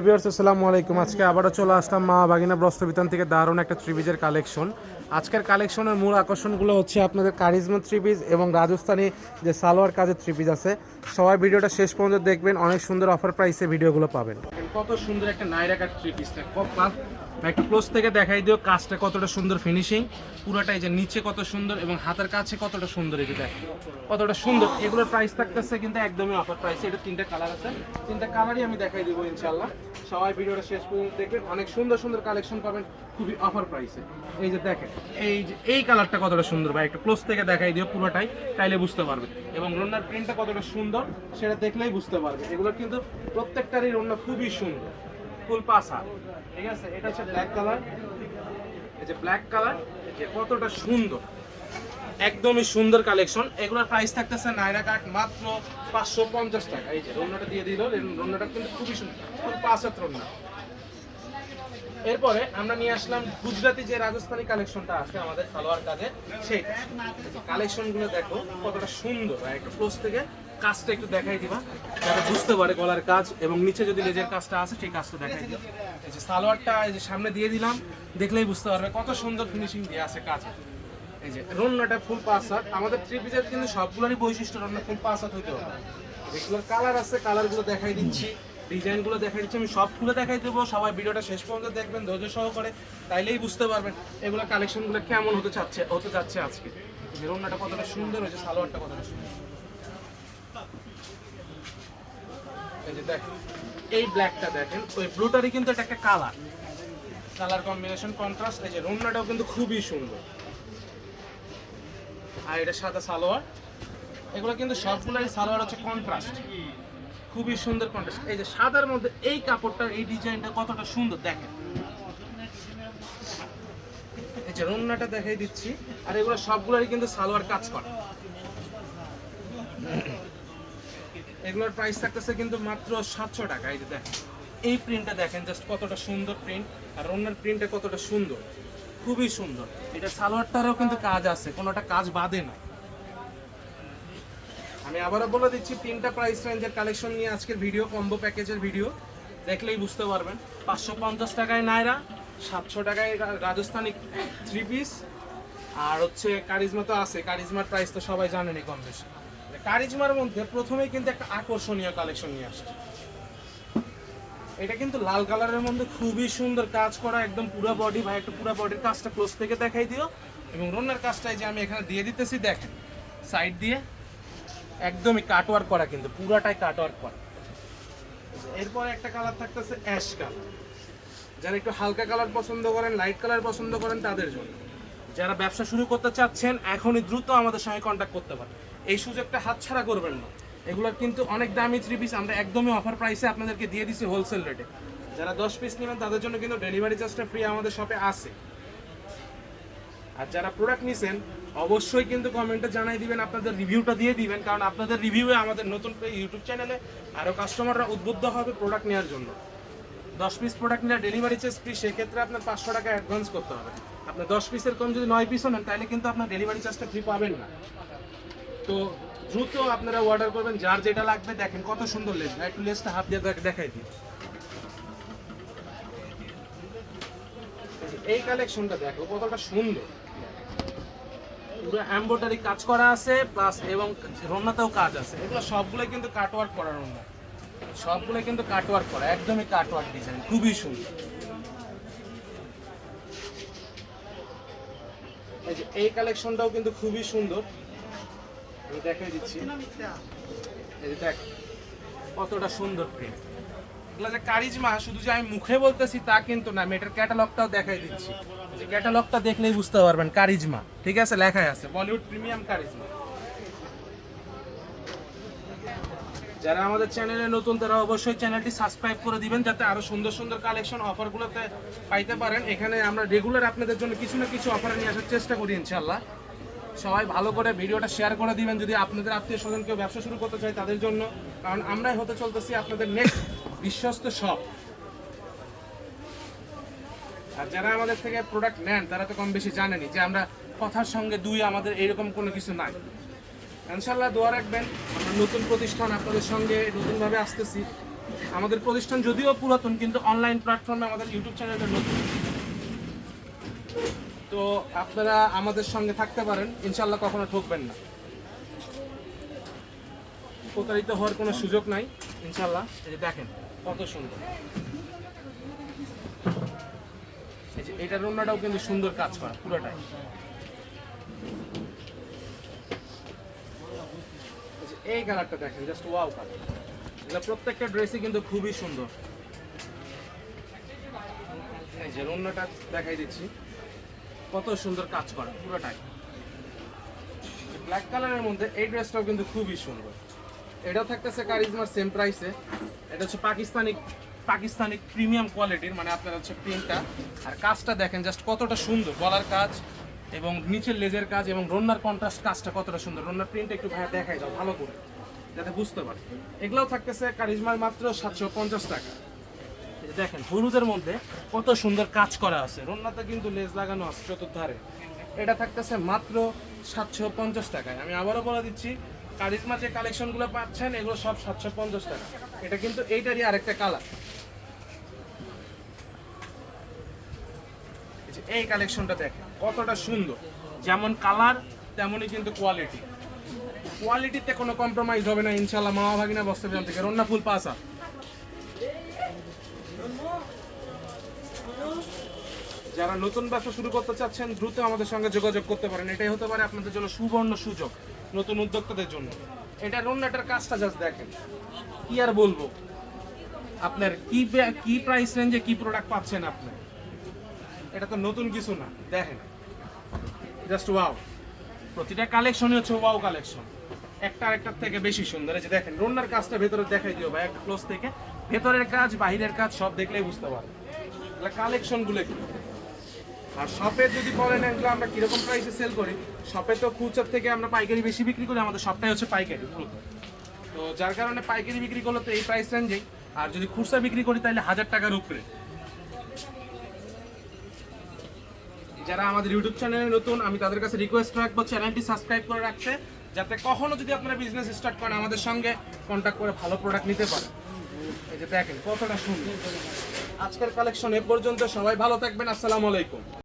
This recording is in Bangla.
ভিউয়ার্স আলাইকুম। আজকে আবারও চলে আসলাম মা বাগিনা বস্ত্রবিতান থেকে দারুণ একটা থ্রিপিজের কালেকশন। আজকের কালেকশনের মূল আকর্ষণগুলো হচ্ছে আপনাদের কারিজমা থ্রিপিজ এবং রাজস্থানী যে সালোয়ার কাজের থ্রিপিজ আছে। সবাই ভিডিওটা শেষ পর্যন্ত দেখবেন, অনেক সুন্দর অফার প্রাইসে ভিডিওগুলো পাবেন। কত সুন্দর একটা নাইরা কাট থ্রিপিজটা একটু ক্লোজ থেকে দেখাই দিও কাজটা কতটা সুন্দর ফিনিশিং পুরোটাই যে নিচে কত সুন্দর এবং হাতের কাছে কতটা সুন্দর এই যে দেখ কতটা সুন্দর। এগুলোর প্রাইস থাকতেছে কিন্তু একদমই অফার প্রাইস এটা তিনটা কালার আছে। তিনটা কালারই আমি দেখাই দেবো ইনশাল্লাহ সবাই ভিডিওটা শেষ পর্যন্ত দেখবেন। অনেক সুন্দর সুন্দর কালেকশন পাবেন। খুবই অফার প্রাইসে এই যে দেখেন, এই যে, এই কালারটা কতটা সুন্দর ভাই, একটু ক্লোজ থেকে দেখাই দিও পুরোটাই, তাইলে বুঝতে পারবে এবং রন্নার প্রিন্টটা কতটা সুন্দর, সেটা দেখলেই বুঝতে পারবে এগুলো কিন্তু প্রত্যেকটারই রন্না খুবই সুন্দর। ফুল পাসা ঠিক আছে? এটা হচ্ছে ব্ল্যাক কালার এই যে ব্ল্যাক কালার যে কতটা সুন্দর। একদমই সুন্দর কালেকশন এগুলোর প্রাইস থাকতেছে নাইরা কাট মাত্র পাঁচশো পঞ্চাশ টাকা। এই যে রন্নাটা দিয়ে দিল রন্নাটা কিন্তু খুবই সুন্দর। ফুল পাঁচ রন্না এরপরে আমরা নিয়ে আসলাম গুজরাটি যে রাজস্থানী কালেকশনটা আছে আমাদের সালোয়ার কাজে সেই কালেকশনগুলো দেখো কতটা সুন্দর। একটু ক্লোজ থেকে কাজটা একটু দেখাই দিবা, যাতে বুঝতে পারে গলার কাজ এবং নিচে যদি লেজের কাজটা আছে সেই কাজটা দেখাই দিও এই যে সালোয়ারটা এই যে সামনে দিয়ে দিলাম, দেখলেই বুঝতে পারবে কত সুন্দর ফিনিশিং দিয়ে আছে কাজে। এই যে রন্নাটা ফুল হাত, আমাদের থ্রি পিসের কিন্তু সবগুলোরই বৈশিষ্ট্য রন্না ফুল হাত হইতে হবে। এগুলোর কালার আছে কালারগুলো দেখাই দিচ্ছি। ডিজাইনগুলো দেখাই দিচ্ছি আমি সবগুলো দেখাই দেবো, সবাই ভিডিওটা শেষ পর্যন্ত দেখবেন, ধৈর্য সহকারে, তাইলেই বুঝতে পারবেন এগুলো কালেকশনগুলো কেমন হতে চাচ্ছে, হতে যাচ্ছে আজকে। যে রন্নাটা কতটা সুন্দর হয়েছে, সালোয়ারটা কতটা সুন্দর। এই যে দেখেন, এই ব্ল্যাকটা দেখেন, ওই ব্লুটারই কিন্তু এটা একটা কালার কালার কম্বিনেশন কন্ট্রাস্ট এই যে রন্নাটাও কিন্তু খুবই সুন্দর। আর এটা সাদা সালোয়ার, এগুলো কিন্তু সবগুলোরই সালোয়ার হচ্ছে কন্ট্রাস্ট খুবই সুন্দর কন্ট্রাস্ট এই যে সাদার মধ্যে এই কাপড়টা এই ডিজাইনটা কতটা সুন্দর, দেখেন। এই যে রন্নাটা দেখাই দিচ্ছি, আর এগুলো সবগুলোরই কিন্তু সালোয়ার কাজ করে। এগুলোর প্রাইস থাকতেছে কিন্তু মাত্র সাতশো টাকা, এই যে দেখেন। এই প্রিন্টটা দেখেন জাস্ট কতটা সুন্দর প্রিন্ট আর অন্যের প্রিন্টটা কতটা সুন্দর। খুবই সুন্দর। এটা সালোয়ারটারও কিন্তু কাজ আছে কোনোটা কাজ বাদে না। আমি আবারও বলে দিচ্ছি, তিনটা প্রাইস রেঞ্জের কালেকশন নিয়ে আজকের ভিডিও কম্বো প্যাকেজের ভিডিও দেখলেই বুঝতে পারবেন। পাঁচশো পঞ্চাশ টাকায় নায়রা সাতশো টাকায় রাজস্থানি থ্রি পিস আর হচ্ছে কারিজমা তো আছে, কারিজমার প্রাইস তো সবাই জানেনই কম বেশি। কারিজমার মধ্যে প্রথমেই কিন্তু একটা আকর্ষণীয় কালেকশন নিয়ে আসছে। এটা কিন্তু লাল কালারের মধ্যে খুবই সুন্দর কাজ করা, একদম পুরো বডি ভাই, একটু পুরো বডির কাজটা ক্লোজ থেকে দেখাই দিও। এবং রন্নার কাজটাই যে আমি এখানে দিয়ে দিতেছি, দেখেন। সাইড দিয়ে একদমই কাটওয়ার্ক করা কিন্তু, পুরাটাই কাটওয়ার্ক করা। এরপর একটা কালার থাকতেছে অ্যাশ কালার যারা একটু হালকা কালার পছন্দ করেন লাইট কালার পছন্দ করেন, তাদের জন্য। যারা ব্যবসা শুরু করতে চাচ্ছেন, এখনই দ্রুত আমাদের সঙ্গে কন্ট্যাক্ট করতে পারেন। এই সুযোগটা হাতছাড়া করবেন না। এগুলোর কিন্তু অনেক দামি থ্রি পিস আমরা একদমই অফার প্রাইসে আপনাদেরকে দিয়ে দিচ্ছি হোলসেল রেটে যারা দশ পিস নেবেন, তাদের জন্য কিন্তু ডেলিভারি চার্জটা ফ্রি আমাদের শপে আছে। আর যারা প্রোডাক্ট নিছেন, অবশ্যই কিন্তু কমেন্টে জানাই দিবেন, আপনাদের রিভিউটা দিয়ে দিবেন, কারণ আপনাদের রিভিউয়ে আমাদের নতুন ইউটিউব চ্যানেলে আরও কাস্টমাররা উদ্বুদ্ধ হবে প্রোডাক্ট নেওয়ার জন্য। দশ পিস প্রোডাক্ট নিলে ডেলিভারি চার্জ ফ্রি সেক্ষেত্রে আপনার পাঁচশো টাকা অ্যাডভান্স করতে হবে। আপনি দশ পিসের কম যদি নয় পিসও নেন, তাহলে কিন্তু আপনার ডেলিভারি চার্জটা ফ্রি পাবেন না। তো দ্রুত আপনারা অর্ডার করবেন, যার যেটা লাগবে দেখেন কত সুন্দর লেস একটু লেসটা হাত দিয়ে দেখ- দেখাই দিই। এই কালেকশনটা দেখো, কতটা সুন্দর। পুরো এমব্রয়ডারি কাজ করা আছে প্লাস এবং রন্নাতেও কাজ আছে। এগুলো সবগুলো কিন্তু কাটওয়ার্ক করা রন্না। সবগুলো কিন্তু কাটওয়ার্ক করা একদমই কাটওয়ার্ক ডিজাইন খুবই সুন্দর। এই যে এই কালেকশনটাও কিন্তু খুবই সুন্দর। আমি দেখাই দিচ্ছি। এই যে দেখ কতটা সুন্দর প্রিন্ট এগুলো যে কারিজমা, শুধু যে আমি মুখে বলতেছি তা কিন্তু না, আমি এটার ক্যাটালগটাও দেখাই দিচ্ছি। যে ক্যাটালগটা দেখলেই বুঝতে পারবেন, কারিজমা, ঠিক আছে? লেখাই আছে বলিউড প্রিমিয়াম কারিজমা। যারা আমাদের চ্যানেলে নতুন, তারা অবশ্যই চ্যানেলটি সাবস্ক্রাইব করে দিবেন, যাতে আরও সুন্দর সুন্দর কালেকশন অফারগুলোতে পাইতে পারেন। এখানে আমরা রেগুলার আপনাদের জন্য কিছু না কিছু অফার নিয়ে আসার চেষ্টা করি ইনশাল্লাহ সবাই ভালো করে ভিডিওটা শেয়ার করে দিবেন, যদি আপনাদের আত্মীয় স্বজন কেউ ব্যবসা শুরু করতে চায় তাদের জন্য। কারণ আমরাই হতে চলতেছি আপনাদের নেক্সট বিশ্বস্ত শপ আর যারা আমাদের থেকে প্রোডাক্ট নেন, তারা তো কম বেশি জানেনি যে আমরা কথার সঙ্গে দুই আমাদের এরকম কোনো কিছু নাই। ইনশাল্লাহ দোয়া রাখবেন, আমরা নতুন প্রতিষ্ঠান আপনাদের সঙ্গে নতুনভাবে আসতেছি। আমাদের প্রতিষ্ঠান যদিও পুরাতন, কিন্তু অনলাইন প্ল্যাটফর্মে আমাদের ইউটিউব চ্যানেলটা নতুন। তো আপনারা আমাদের সঙ্গে থাকতে পারেন ইনশাল্লাহ কখনো ঠকবেন না। প্রতারিত হওয়ার কোনো সুযোগ নাই ইনশাল্লাহ এই যে দেখেন, কত সুন্দর। এটার অন্যটাও কিন্তু সুন্দর কাজ করা, পুরোটাই। এই কালারটা দেখেন জাস্ট ওয়াও কালার এগুলো প্রত্যেকটা ড্রেসই কিন্তু খুবই সুন্দর। যে অন্যটা দেখাই দিচ্ছি। কত সুন্দর কাজ করা, পুরোটাই। ব্ল্যাক কালারের মধ্যে এই ড্রেসটাও কিন্তু খুবই সুন্দর। এটাও থাকতেছে কারিজমার সেম প্রাইসে এটা হচ্ছে পাকিস্তানি পাকিস্তানি প্রিমিয়াম কোয়ালিটির মানে আপনার হচ্ছে প্রিন্টটা আর কাজটা দেখেন জাস্ট কতটা সুন্দর। গলার কাজ এবং নিচের লেজের কাজ এবং রন্নার কন্ট্রাস্ট কাজটা কতটা সুন্দর। রন্নার প্রিন্ট একটু ভাইয়া দেখাই দাও, ভালো করে, যাতে বুঝতে পারে। এগুলোও থাকতেছে কারিজমার মাত্র সাতশো পঞ্চাশ টাকা। দেখেন, হলুদের মধ্যে কত সুন্দর কাজ করা আছে। রন্নাতে কিন্তু লেজ লাগানো আছে চতুর্ধারে। এটা থাকতেছে মাত্র সাতশো পঞ্চাশ টাকায়। আমি আবারও বলে দিচ্ছি কারিজমা যে কালেকশনগুলো পাচ্ছেন, এগুলো সব সাতশো পঞ্চাশ টাকা। এটা কিন্তু এইটারই আরেকটা কালার। এই কালেকশনটা দেখেন, কতটা সুন্দর। যেমন কালার, তেমনই কিন্তু কোয়ালিটি। কোয়ালিটিতে কোনো কম্প্রোমাইজ হবে না ইনশাল্লাহ মামা ভাগিনা বস্ত্র থেকে। রন্না ফুল পাসা যারা নতুন ব্যবসা শুরু করতে চাচ্ছেন, দ্রুত আমাদের সঙ্গে যোগাযোগ করতে পারেন। এটাই হতে পারে আপনাদের জন্য সুবর্ণ সুযোগ। নতুন উদ্যোক্তাদের জন্য। এটা রন্নাটার কাজটা জাস্ট দেখেন। কি আর বলব? আপনার কি কি প্রাইস রেঞ্জে কি প্রোডাক্ট পাচ্ছেন আপনি? এটা তো নতুন কিছু না দেখেন। জাস্ট ওয়াও প্রতিটা কালেকশনই হচ্ছে ওয়াও কালেকশন একটা আরেকটার থেকে বেশি সুন্দর। এই যে দেখেন রন্নার কাজটা ভেতরে দেখাই দিও ভাই একটা ক্লোজ থেকে। ভেতরের কাজ বাহিরের কাজ সব দেখলেই বুঝতে পারবেন। কালেকশনগুলো কি? আর শপে যদি বলেন এগুলো আমরা কীরকম প্রাইসে সেল করি শপে তো খুচর থেকে আমরা পাইকারি বেশি বিক্রি করি, আমাদের সবটাই হচ্ছে পাইকারি তো যার কারণে পাইকারি বিক্রি করলে তো এই প্রাইস রেঞ্জেই আর যদি খুচরা বিক্রি করি, তাহলে হাজার টাকার উপরে। যারা আমাদের ইউটিউব চ্যানেলে নতুন, আমি তাদের কাছে রিকোয়েস্ট রাখব চ্যানেলটি সাবস্ক্রাইব করে রাখতে, যাতে কখনো যদি আপনারা বিজনেস স্টার্ট করেন, আমাদের সঙ্গে কন্ট্যাক্ট করে ভালো প্রোডাক্ট নিতে পারেন। এই যে দেখেন, কতটা সুন্দর। আজকের কালেকশন এ পর্যন্ত সবাই ভালো থাকবেন, আসসালামু আলাইকুম।